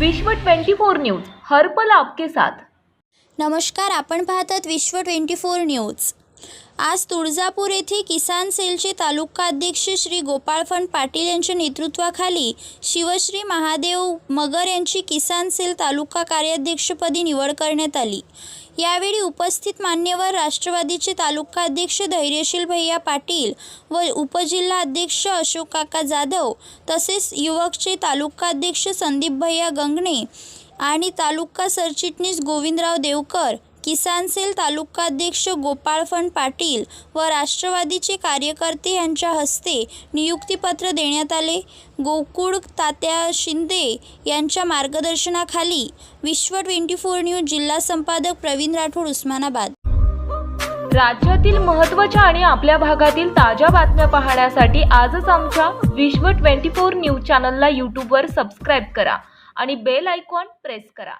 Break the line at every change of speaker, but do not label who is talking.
विश्व 24 न्यूज हर पल आपके साथ.
नमस्कार आपण पाहतात विश्व ट्वेंटी फोर न्यूज. आज तुळजापूर येथे किसान सेलचे तालुका अध्यक्ष श्री गोपाळफण पाटील यांच्या नेतृत्वाखाली शिवश्री महादेव मगर यांची किसान सेल तालुका कार्याध्यक्षपदी निवड करण्यात आली. यावेळी उपस्थित मान्यवर राष्ट्रवादीचे तालुका अध्यक्ष धैर्यशील भैया पाटील व उपजिल्हा अध्यक्ष अशोक काका जाधव तसेच युवकचे तालुका अध्यक्ष संदीप भैया गंगणे आणि तालुका सरचिटणीस गोविंदराव देवकर किसान सेल तालुकाध्यक्ष गोपाळफण पाटील व राष्ट्रवादीचे कार्यकर्ते यांच्या हस्ते नियुक्तीपत्र देण्यात आले. गोकुळ तात्या शिंदे यांच्या मार्गदर्शनाखाली विश्व ट्वेंटी फोर न्यूज जिल्हा संपादक प्रवीण राठोड उस्मानाबाद.
राज्यातील महत्त्वाच्या आणि आपल्या भागातील ताज्या बातम्या पाहण्यासाठी आजच आमच्या विश्व 24 न्यूज चॅनलला यूट्यूबवर सबस्क्राईब करा आणि बेल आयकॉन प्रेस करा.